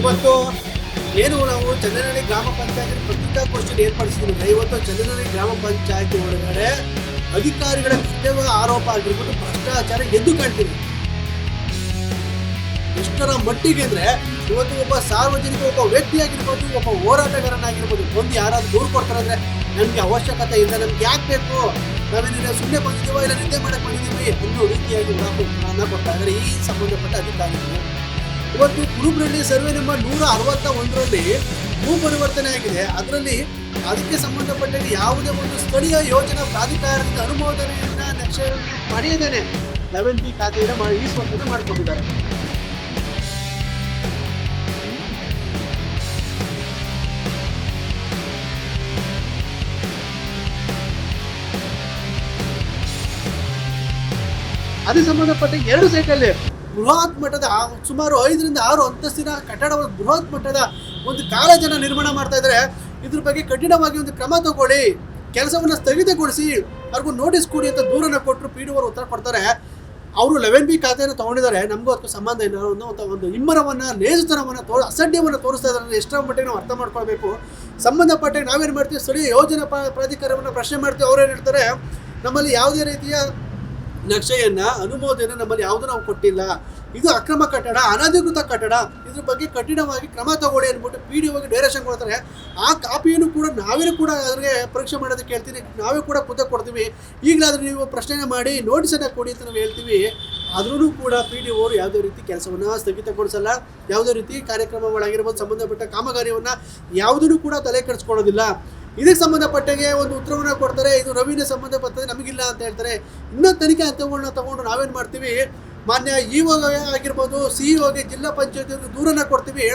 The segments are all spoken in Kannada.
ಇವತ್ತು ಏನು ನಾವು ಚಂದನಹಳ್ಳಿ ಗ್ರಾಮ ಪಂಚಾಯತ್ ಪತ್ರಿಕಾಗೋಷ್ಠಿಯಲ್ಲಿ ಏರ್ಪಡಿಸಿದ್ವಿ ಇವತ್ತು ಚಂದನಹಳ್ಳಿ ಗ್ರಾಮ ಪಂಚಾಯತ್ ಒಳಗಡೆ ಅಧಿಕಾರಿಗಳ ಕೃತ್ಯವ ಆರೋಪ ಆಗಿರ್ಬೋದು, ಭ್ರಷ್ಟಾಚಾರ ಎದ್ದು ಕಾಣ್ತೀವಿ ಎಷ್ಟರ ಮಟ್ಟಿಗೆ ಅಂದ್ರೆ ಇವತ್ತು ಒಬ್ಬ ಸಾರ್ವಜನಿಕ, ಒಬ್ಬ ವ್ಯಕ್ತಿಯಾಗಿರ್ಬೋದು, ಒಬ್ಬ ಹೋರಾಟಗಾರನಾಗಿರ್ಬೋದು, ಬಂದು ಯಾರಾದ್ರೂ ದೂರು ಕೊಡ್ತಾರೆ ಅಂದ್ರೆ ನಮ್ಗೆ ಅವಶ್ಯಕತೆ ಇಲ್ಲ. ನಮ್ಗೆ ಯಾಕೆ ಬೇಕು? ನಾವೇನಿಲ್ಲ ಸುಮ್ಮನೆ ಬಂದಿದ್ದೀವೋ ಇಲ್ಲ ನಿದ್ದೆ ಮಾಡಕ್ ಬಂದಿದ್ದೀವಿ ಅನ್ನೋ ರೀತಿಯಾಗಿ ಉದಾಹರಣೆ ಕೊಡ್ತಾ ಇದ್ದಾರೆ ಈ ಸಂಬಂಧಪಟ್ಟ ಅಧಿಕಾರಿಗಳು. ಇವತ್ತು ಕುರುಬ್ರಳ್ಳಿ ಸರ್ವೆ ನಂಬರ್ ನೂರ ಅರವತ್ತ ಒಂದರಲ್ಲಿ ಭೂ ಪರಿವರ್ತನೆ ಆಗಿದೆ. ಅದರಲ್ಲಿ ಅದಕ್ಕೆ ಸಂಬಂಧಪಟ್ಟ ಯಾವುದೇ ಒಂದು ಸ್ಥಳೀಯ ಯೋಜನಾ ಪ್ರಾಧಿಕಾರದಿಂದ ಅನುಮೋದನೆಯನ್ನ ನಕ್ಷೆ ಪಡೆಯದೇನೆ. ಲೆವೆನ್ ಬಿ ಈ ಸ್ವಂತ ಮಾಡ್ಕೊಂಡಿದ್ದಾರೆ. ಅದಕ್ಕೆ ಸಂಬಂಧಪಟ್ಟ ಎರಡು ಸೈಟಲ್ಲಿ ಬೃಹತ್ ಮಟ್ಟದ ಸುಮಾರು ಐದರಿಂದ ಆರು ಅಂತಸ್ತಿನ ಕಟ್ಟಡವನ್ನು ಬೃಹತ್ ಮಟ್ಟದ ಒಂದು ಕಾಲೇಜನ್ನು ನಿರ್ಮಾಣ ಮಾಡ್ತಾ ಇದ್ದಾರೆ. ಇದ್ರ ಬಗ್ಗೆ ಕಠಿಣವಾಗಿ ಒಂದು ಕ್ರಮ ತಗೊಳ್ಳಿ. ಕೆಲಸವನ್ನು ಸ್ಥಗಿತಗೊಳಿಸಿ, ಅವ್ರಿಗೂ ನೋಟಿಸ್ ಕೊಡಿ ಅಂತ ದೂರನ ಕೊಟ್ಟರು ಪಿ ಡಿ ಅವರು ಉತ್ತರ ಕೊಡ್ತಾರೆ. ಅವರು ಲೆವೆನ್ ಬಿ ಖಾತೆಯನ್ನು ತಗೊಂಡಿದ್ದಾರೆ. ನಮಗೂ ಅದಕ್ಕೂ ಸಂಬಂಧ ಇಲ್ಲ. ಅನ್ನೋ ಒಂದು ಒಂದು ಇಮ್ಮರವನ್ನು ನೇಜತನವನ್ನ ತೋ ಅಸಡ್ಯವನ್ನು ತೋರಿಸ್ತಾ ಇದ್ದಾರೆ. ಎಷ್ಟರ ಮಟ್ಟಿಗೆ ನಾವು ಅರ್ಥ ಮಾಡ್ಕೊಳ್ಬೇಕು. ಸಂಬಂಧಪಟ್ಟ ನಾವೇನು ಮಾಡ್ತೀವಿ? ಸ್ಥಳೀಯ ಯೋಜನಾ ಪ್ರಾ- ಪ್ರಾಧಿಕಾರವನ್ನು ಪ್ರಶ್ನೆ ಮಾಡ್ತೀವಿ. ಅವ್ರೇನು ಹೇಳ್ತಾರೆ? ನಮ್ಮಲ್ಲಿ ಯಾವುದೇ ರೀತಿಯ ನಕ್ಷೆಯನ್ನ ಅನುಮೋದನೆ ನಮ್ಮಲ್ಲಿ ಯಾವುದೂ ನಾವು ಕೊಟ್ಟಿಲ್ಲ. ಇದು ಅಕ್ರಮ ಕಟ್ಟಡ, ಅನಧಿಕೃತ ಕಟ್ಟಡ. ಇದ್ರ ಬಗ್ಗೆ ಕಠಿಣವಾಗಿ ಕ್ರಮ ತಗೊಳ್ಳಿ ಅಂದ್ಬಿಟ್ಟು ಪಿ ಡಿ ಹೋಗಿ ಡೈರೆಕ್ಷನ್ ಕೊಡ್ತಾರೆ. ಆ ಕಾಪಿಯನ್ನು ಕೂಡ ನಾವೇನು ಕೂಡ ಅದ್ರಿಗೆ ಪರೀಕ್ಷೆ ಮಾಡೋದಕ್ಕೆ ಹೇಳ್ತೀನಿ ನಾವೇ ಕೂಡ ಪುಸ್ತಕ ಕೊಡ್ತೀವಿ. ಈಗಲಾದರೂ ನೀವು ಪ್ರಶ್ನೆ ಮಾಡಿ ನೋಟಿಸನ್ನು ಕೊಡಿ ಅಂತ ನಾವು ಹೇಳ್ತೀವಿ. ಆದ್ರೂ ಕೂಡ ಪಿ ಡಿ ಓರು ಯಾವುದೇ ರೀತಿ ಕೆಲಸವನ್ನು ಸ್ಥಗಿತಗೊಳಿಸಲ್ಲ. ಯಾವುದೇ ರೀತಿ ಕಾರ್ಯಕ್ರಮಗಳಾಗಿರ್ಬೋದು, ಸಂಬಂಧಪಟ್ಟ ಕಾಮಗಾರಿಯನ್ನು ಯಾವುದನ್ನು ಕೂಡ ತಲೆ ಕೆಡಿಸ್ಕೊಳ್ಳೋದಿಲ್ಲ. ಇದಕ್ಕೆ ಸಂಬಂಧಪಟ್ಟಂಗೆ ಒಂದು ಉತ್ತರವನ್ನು ಕೊಡ್ತಾರೆ, ಇದು ರವಿನ ಸಂಬಂಧಪಟ್ಟಂತೆ ನಮಗಿಲ್ಲ ಅಂತ ಹೇಳ್ತಾರೆ. ಇನ್ನೊಂದು ತನಿಖೆ ಹಂತಗಳನ್ನ ತಗೊಂಡು ನಾವೇನು ಮಾಡ್ತೀವಿ? ಮಾನ್ಯ ಇ ಆಗಿರ್ಬೋದು ಸಿ ಇಒಗೆ ಜಿಲ್ಲಾ ಪಂಚಾಯತ್ ದೂರನ್ನು ಕೊಡ್ತೀವಿ.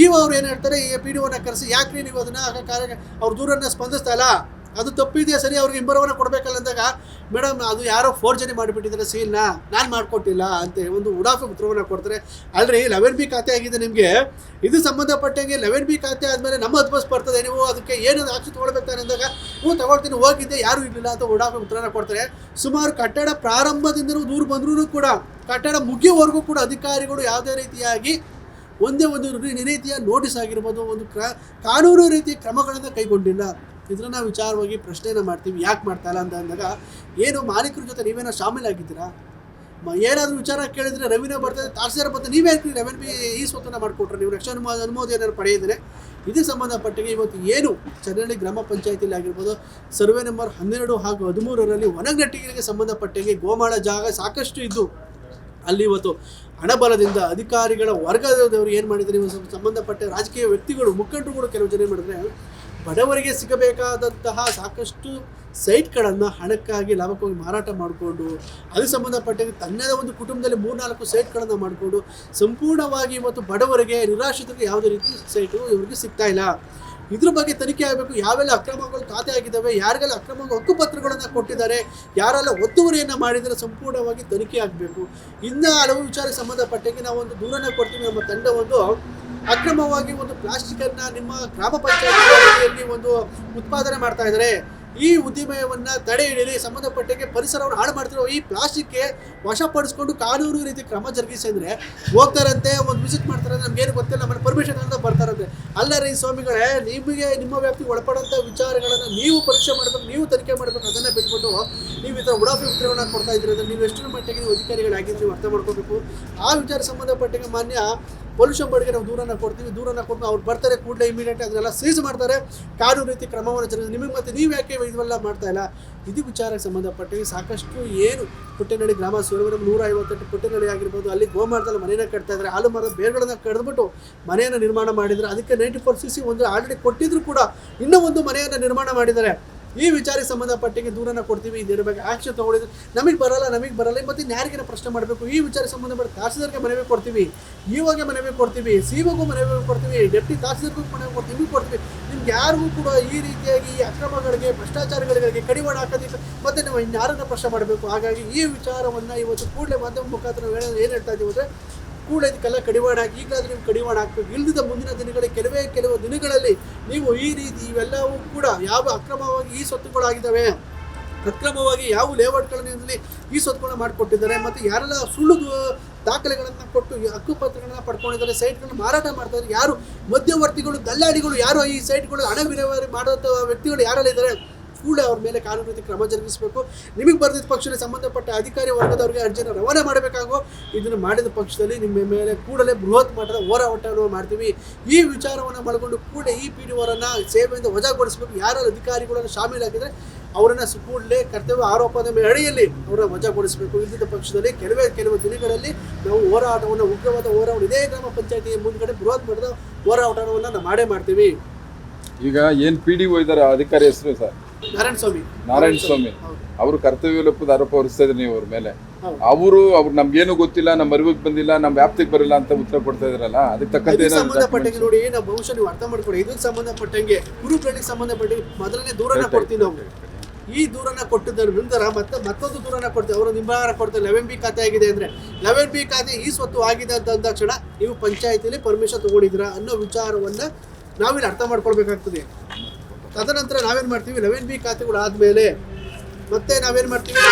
ಇ ಅವ್ರು ಏನು ಹೇಳ್ತಾರೆ, ಈ ಪಿ ಡಿ ಒನ ಕರೆಸಿ ಯಾಕೆ ನೀವು ಅದನ್ನು? ಕಾರ್ಯ ಅವ್ರ ದೂರನ್ನು ಸ್ಪಂದಿಸ್ತಾ ಇಲ್ಲ. ಅದು ತಪ್ಪಿದೆಯಾ ಸರಿ, ಅವ್ರಿಗೆ ಇಂಬರವನ್ನ ಕೊಡಬೇಕಲ್ಲ ಅಂದಾಗ, ಮೇಡಮ್, ಅದು ಯಾರೋ ಫೋರ್ಜರಿ ಮಾಡಿಬಿಟ್ಟಿದ್ದಾರೆ ಸೀಲ್ನ ನಾನು ಮಾಡಿಕೊಟ್ಟಿಲ್ಲ ಅಂತ ಒಂದು ಉಡಾಫೆ ಉತ್ತರವನ್ನು ಕೊಡ್ತಾರೆ. ಅಲ್ರಿ ಲೆವೆನ್ ಬಿ ಖಾತೆ ಆಗಿದೆ ನಿಮಗೆ. ಇದು ಸಂಬಂಧಪಟ್ಟಂಗೆ ಲೆವೆನ್ ಬಿ ಖಾತೆ ಆದಮೇಲೆ ನಮ್ಮ ಹದ್ಬಸ್ ಬರ್ತದೆ, ನೀವು ಅದಕ್ಕೆ ಏನು ಆಕ್ಷಿ ತೊಗೊಳ್ಬೇಕಾರೆ ಅಂದಾಗ ನೀವು ತಗೊಳ್ತೀನಿ, ಹೋಗಿದ್ದೆ, ಯಾರು ಇರಲಿಲ್ಲ ಅಂತ ಉಡಾಫೆ ಉತ್ತರನ ಕೊಡ್ತಾರೆ. ಸುಮಾರು ಕಟ್ಟಡ ಪ್ರಾರಂಭದಿಂದಲೂ ದೂರು ಬಂದ್ರೂ ಕೂಡ, ಕಟ್ಟಡ ಮುಗಿಯುವವರೆಗೂ ಕೂಡ ಅಧಿಕಾರಿಗಳು ಯಾವುದೇ ರೀತಿಯಾಗಿ ಒಂದೇ ಒಂದು ರೀತಿಯ ನೋಟಿಸ್ ಆಗಿರ್ಬೋದು, ಒಂದು ಕ್ರ, ಕಾನೂನು ರೀತಿಯ ಕ್ರಮಗಳನ್ನು ಕೈಗೊಂಡಿಲ್ಲ. ಇದನ್ನು ವಿಚಾರವಾಗಿ ಪ್ರಶ್ನೆಯನ್ನು ಮಾಡ್ತೀವಿ, ಯಾಕೆ ಮಾಡ್ತಾ ಇಲ್ಲ ಅಂತ ಅಂದಾಗ, ಏನು ಮಾಲೀಕರ ಜೊತೆ ನೀವೇನೋ ಮ- ಏನಾದರೂ ವಿಚಾರ ಕೇಳಿದರೆ ರೆವಿನ್ಯೂ ಬರ್ತದೆ ತಹಸೀಲ್ದಾರ್ ಬರ್ತದೆ ನೀವೇ ರೆವೆನ್ಯೂ ಬಿ ಈ ಸ್ವತ್ತನ್ನು ಮಾಡಿಕೊಟ್ರೆ ನೀವು ರಕ್ಷಣಾ ಅನುಮೋದ, ಅನುಮೋದನೆಯನ್ನು ಪಡೆಯಿದರೆ ಇದಕ್ಕೆ ಸಂಬಂಧಪಟ್ಟಿಗೆ ಇವತ್ತು ಏನು ಚನ್ನಳ್ಳಿ ಗ್ರಾಮ ಪಂಚಾಯತಿಯಲ್ಲಿ ಆಗಿರ್ಬೋದು, ಸರ್ವೆ ನಂಬರ್ ಹನ್ನೆರಡು ಹಾಗೂ ಹದಿಮೂರರಲ್ಲಿ ಒಣಗಟ್ಟಿಗೆ ಸಂಬಂಧಪಟ್ಟಂಗೆ ಗೋಮಾಳ ಜಾಗ ಸಾಕಷ್ಟು ಇದ್ದು ಅಲ್ಲಿ ಇವತ್ತು ಹಣಬಲದಿಂದ ಅಧಿಕಾರಿಗಳ ವರ್ಗದವರು ಏನು ಮಾಡಿದರೆ? ಇವತ್ತು ಸಂಬಂಧಪಟ್ಟ ರಾಜಕೀಯ ವ್ಯಕ್ತಿಗಳು ಮುಖಂಡರುಗಳು ಕೆಲವು ಜನ ಏನು ಮಾಡಿದ್ರೆ, ಬಡವರಿಗೆ ಸಿಗಬೇಕಾದಂತಹ ಸಾಕಷ್ಟು ಸೈಟ್ಗಳನ್ನು ಹಣಕ್ಕಾಗಿ ಲಾಭಕ್ಕಾಗಿ ಮಾರಾಟ ಮಾಡಿಕೊಂಡು ಅದಕ್ಕೆ ಸಂಬಂಧಪಟ್ಟ ತನ್ನದೇ ಒಂದು ಕುಟುಂಬದಲ್ಲಿ ಮೂರ್ನಾಲ್ಕು ಸೈಟ್ಗಳನ್ನು ಮಾಡಿಕೊಂಡು, ಸಂಪೂರ್ಣವಾಗಿ ಇವತ್ತು ಬಡವರಿಗೆ, ನಿರಾಶ್ರಿತರಿಗೆ ಯಾವುದೇ ರೀತಿ ಸೈಟು ಇವರಿಗೆ ಸಿಗ್ತಾ ಇಲ್ಲ. ಇದ್ರ ಬಗ್ಗೆ ತನಿಖೆ ಆಗಬೇಕು. ಯಾವೆಲ್ಲ ಅಕ್ರಮಗಳು ಖಾತೆ ಆಗಿದ್ದಾವೆ ಯಾರಿಗೆಲ್ಲ ಅಕ್ರಮ ಹಕ್ಕುಪತ್ರಗಳನ್ನು ಕೊಟ್ಟಿದ್ದಾರೆ, ಯಾರೆಲ್ಲ ಒತ್ತುವರಿಯನ್ನು ಮಾಡಿದರೆ ಸಂಪೂರ್ಣವಾಗಿ ತನಿಖೆ ಆಗಬೇಕು. ಇನ್ನು ಹಲವು ವಿಚಾರಕ್ಕೆ ಸಂಬಂಧಪಟ್ಟಂಗೆ ನಾವು ಒಂದು ದೂರನ್ನ ಕೊಡ್ತೀವಿ ನಮ್ಮ ತಂಡ ಒಂದು ಅಕ್ರಮವಾಗಿ ಒಂದು ಪ್ಲಾಸ್ಟಿಕ್ ಅನ್ನ ನಿಮ್ಮ ಗ್ರಾಮ ಪಂಚಾಯತಿಯಲ್ಲಿ ಒಂದು ಉತ್ಪಾದನೆ ಮಾಡ್ತಾ ಇದ್ದಾರೆ. ಈ ಉದ್ದಿಮೆಯನ್ನ ತಡೆ ಹಿಡಿಯಲಿ, ಸಂಬಂಧಪಟ್ಟಂಗೆ ಪರಿಸರವನ್ನು ಹಾಳು ಮಾಡ್ತಿರೋ ಈ ಪ್ಲಾಸ್ಟಿಕ್ಗೆ ವಶಪಡಿಸ್ಕೊಂಡು ಕಾನೂನು ರೀತಿ ಕ್ರಮ ಜರುಗಿಸಿ ಅಂದ್ರೆ ಹೋಗ್ತಾರಂತೆ, ಒಂದು ವಿಸಿಟ್ ಮಾಡ್ತಾರೆ ನಮ್ಗೇನು ಗೊತ್ತಿಲ್ಲ ನಮ್ಮಲ್ಲಿ ಪರ್ಮಿಷನ್ ಅಂತ ಬರ್ತಾರಂತೆ. ಅಲ್ಲ ರೀ ಸ್ವಾಮಿಗಳೇ, ನಿಮಗೆ, ನಿಮ್ಮ ವ್ಯಾಪ್ತಿಗೆ ಒಳಪಡುವಂಥ ವಿಚಾರಗಳನ್ನು ನೀವು ಪರೀಕ್ಷೆ ಮಾಡಬೇಕು, ನೀವು ತನಿಖೆ ಮಾಡಬೇಕು, ಅದನ್ನು ಬಿಟ್ಬಿಟ್ಟು ನೀವು ಈ ಥರ ಉಡಾಫಿ ಉತ್ತರವನ್ನು ಕೊಡ್ತಾ ಇದ್ದೀರಿ ನೀವು ಎಷ್ಟರ ಮಟ್ಟಿಗೆ ನೀವು ಅಧಿಕಾರಿಗಳಾಗಿದ್ದು ನೀವು ಅರ್ಥ ಮಾಡ್ಕೋಬೇಕು. ಆ ವಿಚಾರ ಸಂಬಂಧಪಟ್ಟಿಗೆ ಮಾನ್ಯ ಪೊಲ್ಯೂಷನ್ ಬೋರ್ಡ್ಗೆ ನಾವು ದೂರನ ಕೊಡ್ತೀವಿ ದೂರನ ಕೊಟ್ಟು ಅವ್ರು ಬರ್ತಾರೆ ಕೂಡಲೇ ಇಮಿಡಿಯೇಟ್ ಅದನ್ನೆಲ್ಲ ಸೀಸ್ ಮಾಡ್ತಾರೆ. ಕಾನೂನು ರೀತಿ ಕ್ರಮವನ್ನು ಜರುಗಿದೆ ನಿಮಗೆ ಮತ್ತೆ ನೀವು ಯಾಕೆ ಇದೆಲ್ಲ ಮಾಡ್ತಾ ಇಲ್ಲ? ಇದು ವಿಚಾರಕ್ಕೆ ಸಂಬಂಧಪಟ್ಟಿ ಸಾಕಷ್ಟು ಏನು ಪುಟ್ಟನಹಳ್ಳಿ ಗ್ರಾಮ ಸುರವರ ನೂರ ಐವತ್ತೆಂಟು ಪುಟ್ಟನಹಳ್ಳಿ ಆಗಿರ್ಬೋದು, ಅಲ್ಲಿ ಗೋಮಾರದಲ್ಲಿ ಮನೆಯನ್ನು ಕಟ್ತಾ ಇದ್ದಾರೆ. ಹಾಲು ಮರದ ಬೇರ್ಗಳನ್ನ ಕಡಿದ್ಬಿಟ್ಟು ಮನೆಯನ್ನು ನಿರ್ಮಾಣ ಮಾಡಿದರೆ ಅದಕ್ಕೆ ನೈಂಟಿ ಫೋರ್ ಸಿ ಸಿ ಒಂದು ಆಲ್ರೆಡಿ ಕೊಟ್ಟಿದ್ರು ಕೂಡ ಇನ್ನೂ ಒಂದು ಮನೆಯನ್ನು ನಿರ್ಮಾಣ ಮಾಡಿದ್ದಾರೆ. ಈ ವಿಚಾರಕ್ಕೆ ಸಂಬಂಧಪಟ್ಟಿಗೆ ದೂರನ್ನ ಕೊಡ್ತೀವಿ, ಇದ್ರ ಬಗ್ಗೆ ಆಕ್ಷನ್ ತಗೊಂಡಿದ್ರೆ ನಮಗೆ ಬರಲ್ಲ ನಮಗೆ ಬರಲ್ಲ, ಮತ್ತೆ ಯಾರಿಗಿನ ಪ್ರಶ್ನೆ ಮಾಡಬೇಕು? ಈ ವಿಚಾರಕ್ಕೆ ಸಂಬಂಧಪಟ್ಟ ತಹಸೀಲ್ದಾರ್ಗೆ ಮನವಿ ಕೊಡ್ತೀವಿ ಇವಾಗೆ ಮನವಿ ಕೊಡ್ತೀವಿ, ಸಿಒಗೂ ಮನವಿ ಕೊಡ್ತೀವಿ ಡೆಪ್ಟಿ ತಹಸೀಲ್ದಾರ್ಗೂ ಮನವಿ ಕೊಡ್ತೀವಿ ಕೊಡ್ತೀವಿ. ನಿಮ್ಗೆ ಯಾರಿಗೂ ಕೂಡ ಈ ರೀತಿಯಾಗಿ ಈ ಅಕ್ರಮಗಳಿಗೆ, ಭ್ರಷ್ಟಾಚಾರಗಳಿಗೆ ಕಡಿವಾಣ ಹಾಕೋದಿಲ್ಲ ಮತ್ತೆ ನಾವು ಇನ್ಯಾರನ್ನ ಪ್ರಶ್ನೆ ಮಾಡಬೇಕು? ಹಾಗಾಗಿ ಈ ವಿಚಾರವನ್ನು ಇವತ್ತು ಕೂಡಲೇ ಮಾಧ್ಯಮ ಮುಖಾಂತರ ಏನು ಹೇಳ್ತಾ ಇದ್ದೀವಿ ಅಂದರೆ ಕೂಡಲೇ ಇದಕ್ಕೆಲ್ಲ ಕಡಿವಾಣ ಹಾಕಿ, ಈಗಲಾದರೂ ನೀವು ಕಡಿವಾಣ ಹಾಕಬೇಕು. ಇಲ್ಲದ ಮುಂದಿನ ದಿನಗಳಲ್ಲಿ, ಕೆಲವೇ ಕೆಲವು ದಿನಗಳಲ್ಲಿ ನೀವು ಈ ರೀತಿ ಇವೆಲ್ಲವೂ ಕೂಡ ಯಾವ ಅಕ್ರಮವಾಗಿ ಈ ಸ್ವತ್ತುಗಳಾಗಿದ್ದಾವೆ, ಅಕ್ರಮವಾಗಿ ಯಾವ ಲೇಔಟ್ಗಳಲ್ಲಿ ಈ ಸ್ವತ್ತುಗಳನ್ನ ಮಾಡಿಕೊಟ್ಟಿದ್ದಾರೆ, ಮತ್ತು ಯಾರೆಲ್ಲ ಸುಳ್ಳು ದಾಖಲೆಗಳನ್ನು ಕೊಟ್ಟು ಹಕ್ಕುಪತ್ರಗಳನ್ನ ಪಡ್ಕೊಂಡಿದ್ದಾರೆ, ಸೈಟ್ಗಳನ್ನ ಮಾರಾಟ ಮಾಡ್ತಾರೆ ಯಾರು ಮಧ್ಯವರ್ತಿಗಳು, ದಲ್ಲಾಳಿಗಳು, ಯಾರು ಈ ಸೈಟ್ಗಳು ಹಣ ವಿಲೇವಾರಿ ಮಾಡುವಂಥ ವ್ಯಕ್ತಿಗಳು ಯಾರೆಲ್ಲ ಇದ್ದಾರೆ? ಕೂಡಲೇ ಅವ್ರ ಮೇಲೆ ಕಾನೂನು ರೀತಿ ಕ್ರಮ ಜರುಗಿಸಬೇಕು. ನಿಮಗೆ ಬರೆದಿದ್ದ ಪಕ್ಷದಲ್ಲಿ ಸಂಬಂಧಪಟ್ಟ ಅಧಿಕಾರಿ ವರ್ಗದವರಿಗೆ ಅರ್ಜಿಯನ್ನು ರವಾನೆ ಮಾಡಬೇಕಾಗೋ ಇದನ್ನು ಮಾಡಿದ ಪಕ್ಷದಲ್ಲಿ ನಿಮ್ಮ ಮೇಲೆ ಕೂಡಲೇ ಬೃಹತ್ ಮಟ್ಟದ ಹೋರಾಟವನ್ನು ಮಾಡ್ತೀವಿ. ಈ ವಿಚಾರವನ್ನು ಮಾಡಿಕೊಂಡು ಕೂಡಲೇ ಈ ಪಿ ಡಿ ಅವರನ್ನು ಸೇವೆಯಿಂದ ವಜಾಗೊಳಿಸಬೇಕು. ಯಾರು ಅಧಿಕಾರಿಗಳನ್ನು ಶಾಮೀಲಾಗಿದ್ರೆ ಅವರನ್ನು ಕೂಡಲೇ ಕರ್ತವ್ಯ ಆರೋಪದ ಮೇಲೆ ಅಡಿಯಲ್ಲಿ ಅವರನ್ನು ವಜಾಗೊಳಿಸಬೇಕು. ಇದ್ದಿದ್ದ ಪಕ್ಷದಲ್ಲಿ ಕೆಲವೇ ಕೆಲವು ದಿನಗಳಲ್ಲಿ ನಾವು ಹೋರಾಟವನ್ನು, ಉಗ್ರವಾದ ಹೋರಾಟ ಇದೇ ಗ್ರಾಮ ಪಂಚಾಯತಿ ಮುಂದ್ಗಡೆ ಬೃಹತ್ ಮಟ್ಟದ ಹೋರಾಟವನ್ನು ನಾವು ಮಾಡೇ ಮಾಡ್ತೀವಿ. ಈಗ ಏನು ಪಿ ಡಿ ಒ ಇದ್ದಾರೆ, ಅಧಿಕಾರಿ ಹೆಸರು ಸರ್? ನಾರಾಯಣ ಸ್ವಾಮಿ. ನಾರಾಯಣ ಸ್ವಾಮಿ. ಅವರು ಕರ್ತವ್ಯ ಲೋಪದ ಆರೋಪ ಹೊರಿಸ್ತಾ ಇದ್ರಿ ನೀವು ಅವ್ರ ಮೇಲೆ. ಅವರು ಅವ್ರು ನಮ್ಗೇನು ಗೊತ್ತಿಲ್ಲ ನಮ್ಮ ಅರಿವಿಗೆ ಬಂದಿಲ್ಲ ನಮ್ಮ ವ್ಯಾಪ್ತಿಗೆ ಬರಲ್ಲ ಅಂತ ಉತ್ತರ ಕೊಡ್ತಾ ಇದ್ರಲ್ಲ ಅದಕ್ಕೆ ತಕ್ಕಂತೆ ಸಂಬಂಧಪಟ್ಟಂಗೆ ನೋಡಿ ನಾವು ಬಹುಶಃ ನೀವು ಅರ್ಥ ಮಾಡ್ಕೊಳ್ಳಿ. ಇದಕ್ಕೆ ಸಂಬಂಧಪಟ್ಟಂಗೆ ಗುರುಗಳಿಗೆ ಸಂಬಂಧಪಟ್ಟಂಗೆ ಮೊದಲನೇ ದೂರನ ಕೊಡ್ತೀವಿ ನಾವು. ಈ ದೂರನ ಕೊಟ್ಟಿದ್ದ ನಂತರ ಮತ್ತೆ ಮತ್ತೊಂದು ದೂರನ ಕೊಡ್ತೀವಿ. ಅವರು ನಿಂಬಾರ ಕೊಡ್ತಾರೆ. ಲೆವೆನ್ ಬಿ ಖಾತೆ ಆಗಿದೆ ಅಂದ್ರೆ ಲೆವೆನ್ ಬಿ ಖಾತೆ ಈ ಸ್ವತ್ತು ಆಗಿದೆ ಅಂತ ಅಂದ ತಕ್ಷಣ ನೀವು ಪಂಚಾಯತಿಲಿ ಪರ್ಮಿಷನ್ ತಗೊಂಡಿದ್ದೀರಾ ಅನ್ನೋ ವಿಚಾರವನ್ನ ನಾವಿಲ್ಲಿ ಅರ್ಥ ಮಾಡ್ಕೊಳ್ಬೇಕಾಗ್ತದೆ. ತದನಂತರ ನಾವೇನು ಮಾಡ್ತೀವಿ? ಲೆವೆನ್ ಬಿ ಖಾತೆಗಳು ಆದಮೇಲೆ ಮತ್ತೆ ನಾವೇನು ಮಾಡ್ತೀವಿ?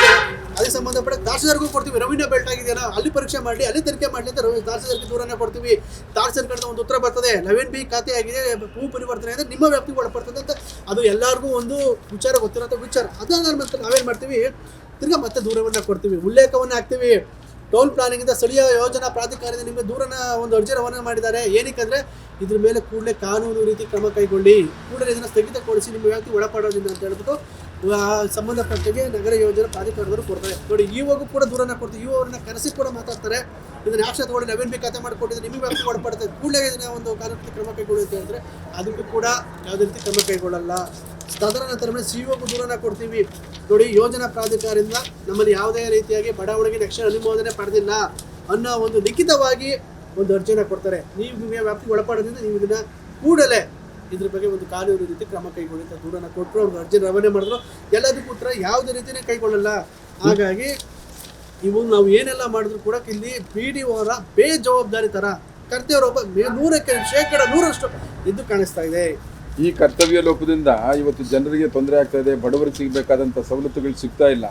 ಅದಕ್ಕೆ ಸಂಬಂಧಪಟ್ಟ ತಾರ್ಸದರ್ಗೂ ಕೊಡ್ತೀವಿ. ರವೀನ ಬೆಲ್ಟ್ ಆಗಿದೆಯಲ್ಲ, ಅಲ್ಲಿ ಪರೀಕ್ಷೆ ಮಾಡಿ ಅಲ್ಲಿ ತನಿಖೆ ಮಾಡಲಿ ಅಂತ ರವಿ ತಾರ್ಸದರ್ಗೆ ದೂರನ ಕೊಡ್ತೀವಿ. ತಾರ್ಸರ್ ಕಡೆ ಒಂದು ಉತ್ತರ ಬರ್ತದೆ. ಲೆವೆನ್ ಬಿ ಖಾತೆ ಆಗಿದೆ, ಭೂ ಪರಿವರ್ತನೆ ಅಂದರೆ ನಿಮ್ಮ ವ್ಯಾಪ್ತಿಗೆ ಒಳಪಡ್ತದೆ ಅಂತ ಅದು ಎಲ್ಲರಿಗೂ ಒಂದು ವಿಚಾರ ಗೊತ್ತಿರೋಂಥ ವಿಚಾರ. ಅದಾದ ಮತ್ತೆ ನಾವೇನು ಮಾಡ್ತೀವಿ? ತಿರ್ಗಾ ಮತ್ತೆ ದೂರವನ್ನು ಕೊಡ್ತೀವಿ. ಉಲ್ಲೇಖವನ್ನು ಹಾಕ್ತೀವಿ. ಟೋಲ್ ಪ್ಲಾನಿಂಗಿಂದ ಸ್ಥಳೀಯ ಯೋಜನಾ ಪ್ರಾಧಿಕಾರದಿಂದ ನಿಮಗೆ ದೂರನ ಒಂದು ಅರ್ಜಿ ರವಾನೆ ಮಾಡಿದ್ದಾರೆ. ಏನಕ್ಕಂದ್ರೆ ಇದ್ರ ಮೇಲೆ ಕೂಡಲೇ ಕಾನೂನು ರೀತಿ ಕ್ರಮ ಕೈಗೊಳ್ಳಿ. ಕೂಡಲೇ ಇದನ್ನು ಸ್ಥಗಿತಗೊಳಿಸಿ ನಿಮ್ಮ ವ್ಯಾಪ್ತಿ ಒಳಪಡೋದಿಲ್ಲ ಅಂತ ಹೇಳ್ಬಿಟ್ಟು ಸಂಬಂಧಪಟ್ಟಿಗೆ ನಗರ ಯೋಜನೆ ಪ್ರಾಧಿಕಾರದವರು ಕೊಡ್ತಾರೆ. ನೋಡಿ ಈವಾಗೂ ಕೂಡ ದೂರನ ಕೊಡ್ತೀವಿ. ಅವರನ್ನ ಕರೆಸಿ ಕೂಡ ಮಾತಾಡ್ತಾರೆ. ಇದನ್ನ ಆಕ್ಷನ್ ತಗೊಂಡು ನವೀನ್ ಬಿ ಖಾತೆ ಮಾಡಿಕೊಟ್ಟಿದ್ರೆ ನಿಮಗೆ ವ್ಯಾಪ್ತಿ ಒಳಪಡ್ತಾರೆ ಕೂಡಲೇ ಇದನ್ನ ಒಂದು ಕಾನೂನು ಕ್ರಮ ಕೈಗೊಳ್ಳುತ್ತೆ ಅಂದರೆ ಅದಕ್ಕೂ ಕೂಡ ಯಾವುದೇ ರೀತಿ ಕ್ರಮ ಕೈಗೊಳ್ಳಲ್ಲ. ತದನಂತರ ಸಿ ಇಒಗೂ ದೂರನ ಕೊಡ್ತೀವಿ. ನೋಡಿ, ಯೋಜನಾ ಪ್ರಾಧಿಕಾರದಿಂದ ನಮ್ಮಲ್ಲಿ ಯಾವುದೇ ರೀತಿಯಾಗಿ ಬಡಾವಣೆಗೆ ನಕ್ಷೆ ಅನುಮೋದನೆ ಪಡೆದಿಲ್ಲ ಅನ್ನೋ ಒಂದು ಲಿಖಿತವಾಗಿ ಒಂದು ಅರ್ಜಿನ ಕೊಡ್ತಾರೆ. ನೀವು ನಿಮ್ಮ ವ್ಯಾಪ್ತಿಗೆ ಒಳಪಡೋದ್ರಿಂದ ನೀವು ಇದನ್ನ ಕೂಡಲೇ ಇದ್ರ ಬಗ್ಗೆ ಒಂದು ಕಾನೂನು ರೀತಿ ಕ್ರಮ ಕೈಗೊಳ್ಳಿ ಅಂತ ದೂರನ ಕೊಟ್ಟರು ಅವ್ರಿಗೆ ಅರ್ಜಿ ರವಾನೆ ಮಾಡಿದ್ರು. ಎಲ್ಲದಕ್ಕೂ ಉತ್ತರ ಯಾವುದೇ ರೀತಿಯೇ ಕೈಗೊಳ್ಳಲ್ಲ. ಹಾಗಾಗಿ ಇವು ನಾವು ಏನೆಲ್ಲ ಮಾಡಿದ್ರು ಕೂಡ ಇಲ್ಲಿ ಬಿ ಡಿ ಅವರ ಬೇಜವಾಬ್ದಾರಿ ತರ. ಕರ್ತವ್ಯರೊಬ್ಬ ಮೇ- ನೂರಕ್ಕೆ ಶೇಕಡ ನೂರಷ್ಟು ಇದ್ದು ಕಾಣಿಸ್ತಾ ಇದೆ. ಈ ಕರ್ತವ್ಯ ಲೋಪದಿಂದ ಇವತ್ತು ಜನರಿಗೆ ತೊಂದರೆ ಆಗ್ತಾ ಇದೆ, ಬಡವರಿಗೆ ಸಿಗಬೇಕಾದಂಥ ಸವಲತ್ತುಗಳು ಸಿಗ್ತಾ ಇಲ್ಲ.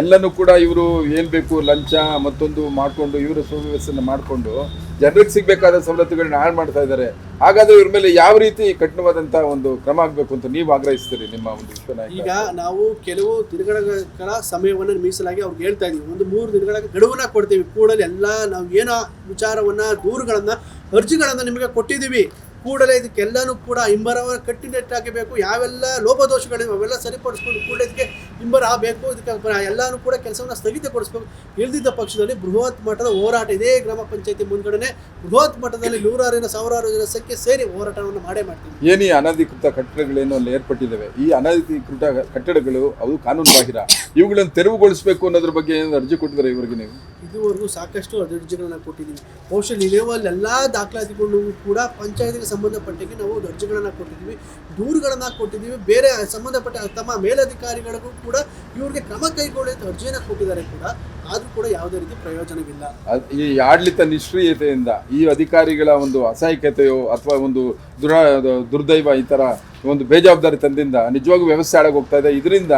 ಎಲ್ಲನೂ ಕೂಡ ಇವರು ಏನು ಬೇಕು, ಲಂಚ, ಮತ್ತೊಂದು ಮಾಡಿಕೊಂಡು, ಇವರ ಸುವ್ಯವಸ್ಥೆಯನ್ನು ಮಾಡಿಕೊಂಡು ಜನರಿಗೆ ಸಿಗಬೇಕಾದ ಸವಲತ್ತುಗಳನ್ನ ಹಾಳು ಮಾಡ್ತಾ ಇದ್ದಾರೆ. ಹಾಗಾದ್ರೆ ಇವ್ರ ಮೇಲೆ ಯಾವ ರೀತಿ ಕಠಿಣವಾದಂಥ ಒಂದು ಕ್ರಮ ಆಗಬೇಕು ಅಂತ ನೀವು ಆಗ್ರಹಿಸ್ತೀರಿ ನಿಮ್ಮ ಒಂದು ಈಗ ನಾವು ಕೆಲವು ದಿನಗಳ ಸಮಯವನ್ನು ಮೀಸಲಾಗಿ ಅವ್ರಿಗೆ ಹೇಳ್ತಾ ಇದೀವಿ ಒಂದು ಮೂರು ದಿನಗಳ ಗಡುವನ್ನ ಕೊಡ್ತೀವಿ. ಕೂಡಲೇ ಎಲ್ಲ ನಾವು ಏನೋ ವಿಚಾರವನ್ನ ದೂರುಗಳನ್ನು, ಅರ್ಜಿಗಳನ್ನು ನಿಮಗೆ ಕೊಟ್ಟಿದ್ದೀವಿ. ಕೂಡಲೇ ಇದಕ್ಕೆಲ್ಲನೂ ಕೂಡ ಹಿಂಬರವ ಕಟ್ಟಿನೆಟ್ಟಾಗಬೇಕು. ಯಾವೆಲ್ಲ ಲೋಪದೋಷಗಳಿವೆ, ಅವೆಲ್ಲ ಸರಿಪಡಿಸ್ಕೊಂಡು ಕೂಡಲೇ ಇದಕ್ಕೆ ಹಿಂಬರ ಆಗಬೇಕು. ಇದಕ್ಕೆ ಎಲ್ಲಾನು ಕೂಡ ಕೆಲಸವನ್ನು ಸ್ಥಗಿತಗೊಳಿಸಬೇಕು. ಇಳಿದಿದ್ದ ಪಕ್ಷದಲ್ಲಿ ಬೃಹತ್ ಮಟ್ಟದ ಹೋರಾಟ, ಇದೇ ಗ್ರಾಮ ಪಂಚಾಯತಿ ಮುಂದ್ಗಡೆ ಬೃಹತ್ ಮಟ್ಟದಲ್ಲಿ ನೂರಾರಿನ ಸಾವಿರಾರು ಜನ ಸಂಖ್ಯೆ ಸೇರಿ ಹೋರಾಟವನ್ನು ಮಾಡೇ ಮಾಡ್ತೀವಿ. ಏನು ಈ ಅನಧಿಕೃತ ಕಟ್ಟಡಗಳೇನು ಅಲ್ಲಿ ಏರ್ಪಟ್ಟಿದ್ದಾವೆ? ಈ ಅನಧಿಕೃತ ಕಟ್ಟಡಗಳು, ಅದು ಕಾನೂನು ಬಾಹಿರ ಇವುಗಳನ್ನು ತೆರವುಗೊಳಿಸಬೇಕು ಅನ್ನೋದ್ರ ಬಗ್ಗೆ ಏನು ಅರ್ಜಿ ಕೊಟ್ಟಿದ್ದಾರೆ ಇವರಿಗೆ ನೀವು? ಇದುವರೆಗೂ ಸಾಕಷ್ಟು ಅರ್ಜಿಗಳನ್ನ ಕೊಟ್ಟಿದ್ದೀವಿ ಬಹುಶಃ ನಿಲುವಲ್ಲಿ ಎಲ್ಲ ದಾಖಲಾತಿಗಳು ಕೂಡ ಪಂಚಾಯತಿಗೆ ಸಂಬಂಧಪಟ್ಟಂಗೆ ನಾವು ಅರ್ಜಿಗಳನ್ನ ಕೊಟ್ಟಿದ್ದೀವಿ ದೂರುಗಳನ್ನು ಕೊಟ್ಟಿದ್ದೀವಿ ಬೇರೆ ಸಂಬಂಧಪಟ್ಟ ತಮ್ಮ ಮೇಲಧಿಕಾರಿಗಳಿಗೂ ಕೂಡ ಇವ್ರಿಗೆ ಕ್ರಮ ಕೈಗೊಳ್ಳಿ ಅರ್ಜಿಯನ್ನು ಕೊಟ್ಟಿದ್ದಾರೆ ಕೂಡ. ಆದ್ರೂ ಕೂಡ ಯಾವುದೇ ರೀತಿ ಪ್ರಯೋಜನವಿಲ್ಲ. ಈ ಆಡಳಿತ ನಿಷ್ಕ್ರಿಯತೆಯಿಂದ ಈ ಅಧಿಕಾರಿಗಳ ಒಂದು ಅಸಹಾಯಕತೆಯೋ ಅಥವಾ ಒಂದು ದುರ ದುರ್ದೈವ ಈ ಥರ ಒಂದು ಬೇಜವಾಬ್ದಾರಿ ತಂದಿಂದ ನಿಜವಾಗೂ ವ್ಯವಸ್ಥೆ ಆಡೋಕೆ ಹೋಗ್ತಾ ಇದೆ. ಇದರಿಂದ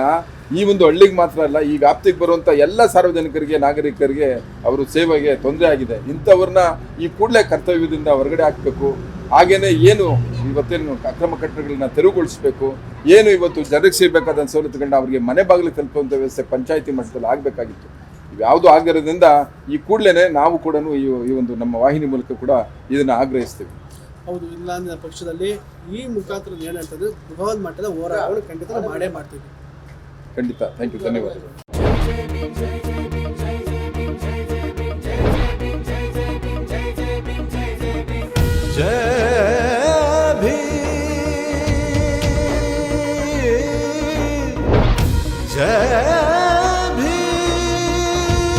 ಈ ಒಂದು ಹಳ್ಳಿಗೆ ಮಾತ್ರ ಅಲ್ಲ, ಈ ವ್ಯಾಪ್ತಿಗೆ ಬರುವಂಥ ಎಲ್ಲ ಸಾರ್ವಜನಿಕರಿಗೆ, ನಾಗರಿಕರಿಗೆ ಅವರು ಸೇವೆಗೆ ತೊಂದರೆ ಆಗಿದೆ. ಇಂಥವ್ರನ್ನ ಈ ಕೂಡಲೇ ಕರ್ತವ್ಯದಿಂದ ಹೊರಗಡೆ ಹಾಕಬೇಕು. ಹಾಗೇನೆ ಏನು ಇವತ್ತೇನು ಅಕ್ರಮ ಕಟ್ಟಡಗಳನ್ನ ತೆರವುಗೊಳಿಸಬೇಕು, ಏನು ಇವತ್ತು ಜನರಿಗೆ ಸಿಗಬೇಕಾದ ಸವಲತ್ತುಗಳನ್ನ ಅವರಿಗೆ ಮನೆ ಬಾಗಿಲು ತಲುಪುವಂಥ ವ್ಯವಸ್ಥೆ ಪಂಚಾಯಿತಿ ಮಟ್ಟದಲ್ಲಿ ಆಗಬೇಕಾಗಿತ್ತು. ಇವ್ಯಾವುದು ಆಗಿರೋದ್ರಿಂದ ಈ ಕೂಡಲೇ ನಾವು ಕೂಡ ಈ ಈ ಒಂದು ನಮ್ಮ ವಾಹಿನಿ ಮೂಲಕ ಕೂಡ ಇದನ್ನು ಆಗ್ರಹಿಸ್ತೀವಿ. ಹೌದು ಇಲ್ಲ ಪಕ್ಷದಲ್ಲಿ ಈ ಮುಖಾಂತರ ಏನಂತಂದ್ರೆ ಬೃಹತ್ ಮಟ್ಟದ ಹೋರಾಟವನ್ನು ಖಂಡಿತ ಮಾಡೇ ಮಾಡ್ತೀವಿ. ಖಂಡಿತ. ಥ್ಯಾಂಕ್ ಯು ಧನ್ಯವಾದಗಳು. ಜಯ